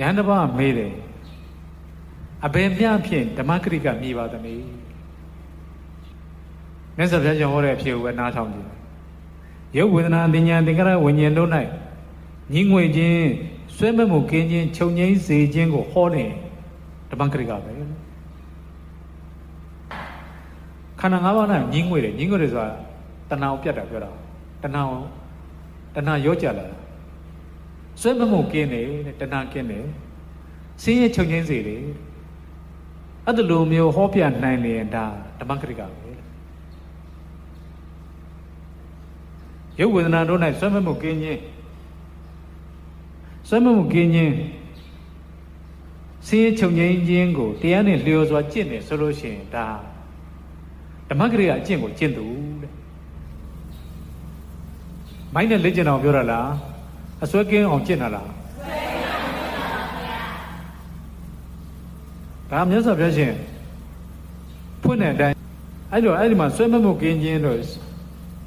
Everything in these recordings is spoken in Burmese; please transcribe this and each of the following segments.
ယဟန်တစ်ပါးမေးတယ်အဘယ်မြဖြင့်ဓမ္မဂရိကမြည်ပါသနည်းမြတ်စွာဘုရားကျော်ဟောတဲ့အဖြစ်ကိုပဲနားထောင်ကြည့်ရုပ်ဝေဒနာအဉ္ဉာသင်္ခါရဝိညာဉ်တို့၌ညီငွေခြင်းဆွဲမဲ့မှုကင်းခြင်းချုပ်ငိမ့်စေခြင်းကိုဟောနေဓမ္မဂရိကပဲခန္ဓာ၅ပါး၌ညီငွေတယ်ညီငွေတယ်ဆိုတာတဏှာကိုပြတ်တာပြောတာတဏှာကိုတဏှာရောကြလာတာ ဆွဲမဲ့မှုကင်းတယ်တဲ့တဏှာကင်းတယ်စင်းရဲချုပ်ငိမ့်စေတယ်အဲ့ဒါလိုမျိုးဟောပြနိုင်နေရင်ဒါဓမ္မဂရိကပဲရုပ်ဝေဒနာတို့၌ဆွဲမဲ့မှုကင်းခြင်းဆွဲမဲ့မှုကင်းခြင်းစင်းရဲချုပ်ငိမ့်ခြင်းကိုတရားနဲ့လျော်စွာကျင့်တယ်ဆိုလို့ရှိရင်ဒါဓမ္မဂရိကအကျင့်ကိုကျင့်သူတဲ့မိုင်းနဲ့လက်ကျင်အောင်ပြောတာလား အစွဲကင်းအောင်ကျင့်တာလားဒါမြတ်စွာဘုရားရှင်ဖွင့်တဲ့အတိုင်းအဲ့လိုအဲ့ဒီမှာဆွဲမမှုကင်းခြင်းတို့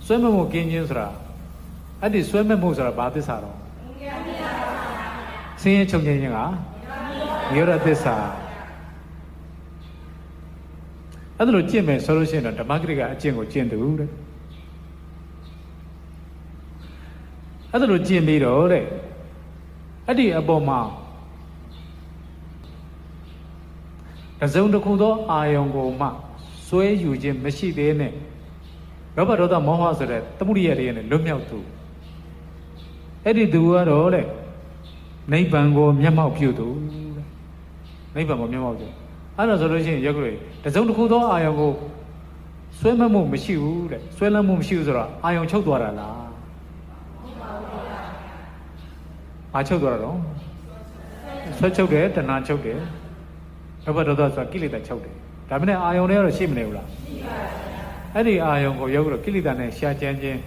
ဆွဲမမှုကင်းခြင်းဆိုတာအဲ့ဒီဆွဲမမှုဆိုတာဘာသစ္စာတော့ဆင်းရဲချုပ်ငြိမ်းခြင်းကနိရောဓသစ္စာအဲ့ဒါလိုကျင့်မယ်ဆိုလို့ရှိရင်တော့ဓမ္မဂရိကအကျင့်ကိုကျင့်သူတဲ့ အဲ့ဒါလိုကျင့်ပြီးတော့တဲ့အဲ့ဒီအပေါ်မှာတစ်စုံတစ်ခုသောအာယုံကိုမှစွဲယူခြင်းမရှိသေးနဲ့လောဘဒေါသမောဟဆိုတဲ့သမှုရိယတွေနဲ့လွတ်မြောက်သူအဲ့ဒီသူကတော့တဲ့နိဗ္ဗာန်ကိုမျက်မှောက်ပြုသူတဲ့နိဗ္ဗာန်ကိုမျက်မှောက်ပြုအဲ့ဒါဆိုလို့ရှိရင်ရုပ်ကလေးတစ်စုံတစ်ခုသောအာယုံကိုဆွဲမမှုမရှိဘူးတဲ့ဆွဲလမ်းမှုမရှိဘူးဆိုတော့အာယုံချုပ်သွားတာလား မချုပ်သွားတာတော့ဆွဲချုပ်တယ်တဏှာချုပ်တယ်လောဘဒေါသဆိုတာကိလေသာချုပ်တယ်ဒါပေမဲ့အာယုံတွေကတော့ရှိမနေဘူးလားရှိပါဘူးအဲ့ဒီအာယုံကိုရောက်တော့ကိလေသာနဲ့ရှာကြမ်းခြင်း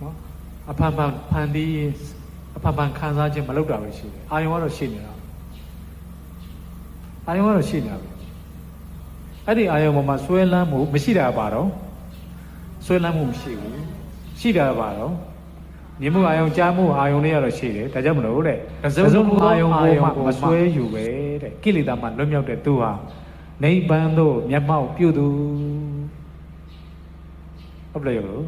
နော်အဖန်ဖန်ဖန်တီးအဖန်ဖန်ခံစားခြင်းမလုပ်တာပဲရှိတယ်အာယုံကတော့ရှိနေတာအာယုံကတော့ရှိနေတာပဲအဲ့ဒီအာယုံပေါ်မှာဆွဲလန်းမှုမရှိတာပါတော့ဆွဲလန်းမှုမရှိဘူးရှိတာပါတော့ မြင်မှုအာယုံကြားမှုအာယုံတွေကတော့ရှိတယ်ဒါကြောင့်မလို့တဲ့တစ်စုံတစ်ခုအာယုံကိုမှမဆွဲယူပဲတဲ့ကိလေသာမှလွတ်မြောက်တဲ့သူဟာနိဗ္ဗာန်သို့မျက်မှောက်ပြုသူဟုတ်ပြီလို့